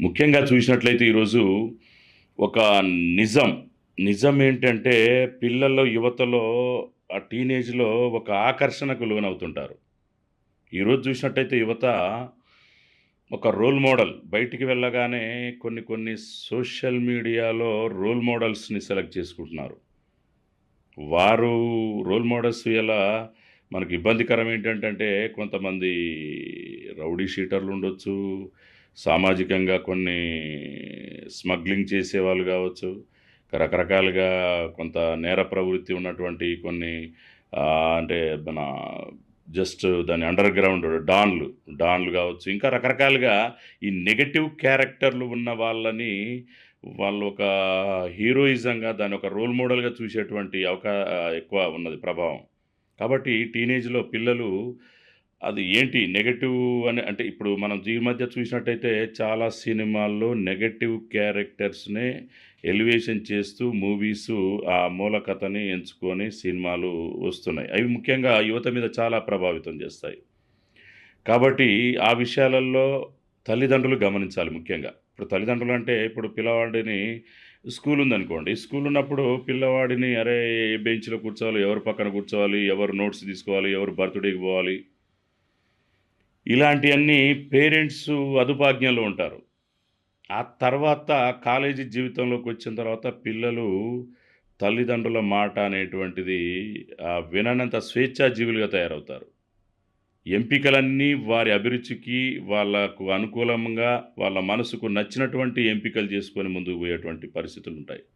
ముఖ్యంగా చూసినట్లయితే ఈరోజు ఒక నిజం. నిజం ఏంటంటే పిల్లల్లో యువతలో ఆ టీనేజ్లో ఒక ఆకర్షణకు లోనవుతుంటారు. ఈరోజు చూసినట్టయితే యువత ఒక రోల్ మోడల్ బయటికి వెళ్ళగానే కొన్ని కొన్ని సోషల్ మీడియాలో రోల్ మోడల్స్ని సెలెక్ట్ చేసుకుంటున్నారు. వారు రోల్ మోడల్స్ ఎలా మనకి ఇబ్బందికరం ఏంటంటే కొంతమంది రౌడీ షీటర్లు ఉండొచ్చు సామాజికంగా కొన్ని స్మగ్లింగ్ చేసేవాళ్ళు కావచ్చు రకరకాలుగా కొంత నేర ప్రవృత్తి ఉన్నటువంటి కొన్ని అంటే మన జస్ట్ దాని అండర్ గ్రౌండ్ డాన్లు డాన్లు కావచ్చు ఇంకా రకరకాలుగా ఈ నెగటివ్ క్యారెక్టర్లు ఉన్న వాళ్ళని వాళ్ళు ఒక హీరోయిజంగా దాని ఒక రోల్ మోడల్గా చూసేటువంటి అవకా ఎక్కువ ఉన్నది ప్రభావం. కాబట్టి టీనేజ్లో పిల్లలు అది ఏంటి నెగటివ్ అని? అంటే ఇప్పుడు మనం ఈ మధ్య చూసినట్టయితే చాలా సినిమాల్లో నెగటివ్ క్యారెక్టర్స్ని ఎలివేషన్ చేస్తూ మూవీస్ ఆ మూల కథని ఎంచుకొని సినిమాలు వస్తున్నాయి. అవి ముఖ్యంగా యువత మీద చాలా ప్రభావితం చేస్తాయి. కాబట్టి ఆ విషయాలలో తల్లిదండ్రులు గమనించాలి ముఖ్యంగా. ఇప్పుడు తల్లిదండ్రులు అంటే ఇప్పుడు పిల్లవాడిని స్కూల్ ఉందనుకోండి. స్కూల్ ఉన్నప్పుడు పిల్లవాడిని అరే ఏ బెంచ్లో కూర్చోవాలి? ఎవరు పక్కన కూర్చోవాలి? ఎవరు నోట్స్ తీసుకోవాలి? ఎవరు బర్త్డేకి పోవాలి? ఇలాంటివన్నీ పేరెంట్స్ అదుపాజ్ఞలో ఉంటారు. ఆ తర్వాత కాలేజీ జీవితంలోకి వచ్చిన తర్వాత పిల్లలు తల్లిదండ్రుల మాట అనేటువంటిది విననంత స్వేచ్ఛాజీవులుగా తయారవుతారు. ఎంపికలన్నీ వారి అభిరుచికి వాళ్ళకు అనుకూలంగా వాళ్ళ మనసుకు నచ్చినటువంటి ఎంపికలు చేసుకొని ముందుకు పోయేటువంటి పరిస్థితులు ఉంటాయి